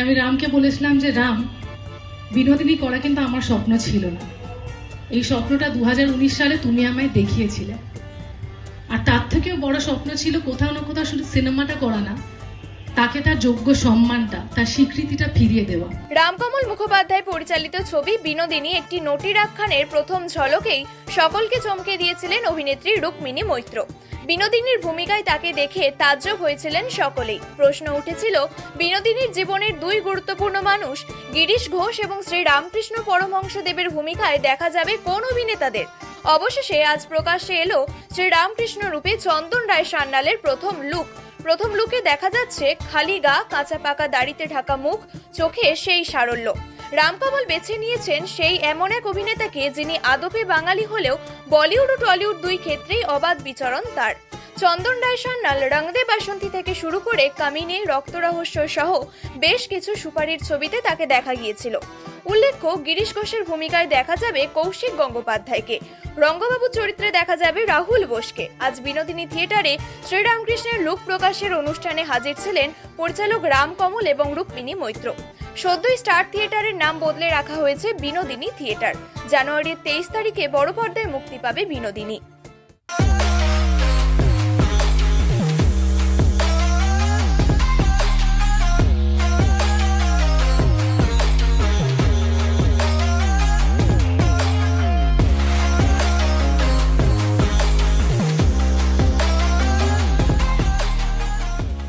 আমি রামকে বলেছিলাম যে, রাম, বিনোদিনী করা কিন্তু আমার স্বপ্ন ছিল না। এই স্বপ্নটা দু হাজার উনিশ সালে তুমি আমায় দেখিয়েছিলে। আর তার থেকেও বড় স্বপ্ন ছিল কোথাও না কোথাও শুধু সিনেমাটা করা না তাকে তার যোগ্য সম্মানটা, তার স্বীকৃতিটা ফিরিয়ে দেওয়া। রামকমল মুখোপাধ্যায় পরিচালিত ছবি বিনোদিনী একটি নটির আখ্যানের প্রথম ঝলকেই সকলকে চমকে দিয়েছিলেন অভিনেত্রী রুক্মিণী মৈত্র। বিনোদিনীর ভূমিকায় তাকে দেখে তাজ্জব হয়েছিলেন সকলেই। প্রশ্ন উঠেছিল, বিনোদিনীর জীবনের দুই গুরুত্বপূর্ণ মানুষ, গিরিশ ঘোষ এবং শ্রী রামকৃষ্ণ পরমহংসদেবের ভূমিকায় দেখা যাবে কোন অভিনেতাদের? অবশেষে আজ প্রকাশে এলো শ্রীরামকৃষ্ণ রূপে চন্দন রায় সান্যালের প্রথম লুক। প্রথম লুকে দেখা যাচ্ছে খালি গা, কাঁচা পাকা দাড়িতে ঢাকা মুখ, চোখে সেই সারল্য। রামকমল বেছে নিয়েছেন সেই এমন এক অভিনেতাকে যিনি আদপে বাঙালি হলেও বলিউড ও টলিউড দুই ক্ষেত্রেই অবাধ বিচরণ তার। চন্দন রায় সান্যাল রংদে বাসন্তী থেকে শুরু করে কামিনে, রক্তরহস্য সহ বেশ কিছু সুপারির ছবিতে তাকে দেখা গিয়েছিল। উল্লেখ্য, গিরিশ ঘোষের ভূমিকায় দেখা যাবে কৌশিক গঙ্গোপাধ্যায়কে। রঙ্গবাবু চরিত্রে দেখা যাবে রাহুল বোসকে। আজ বিনোদিনী থিয়েটারে শ্রীরামকৃষ্ণের লোক প্রকাশের অনুষ্ঠানে হাজির ছিলেন পরিচালক রাম কমল এবং রুক্মিণী মৈত্র। সদ্যই স্টার থিয়েটারের নাম বদলে রাখা হয়েছে বিনোদিনী থিয়েটার। জানুয়ারির তেইশ তারিখে বড় পর্দায় মুক্তি পাবে বিনোদিনী।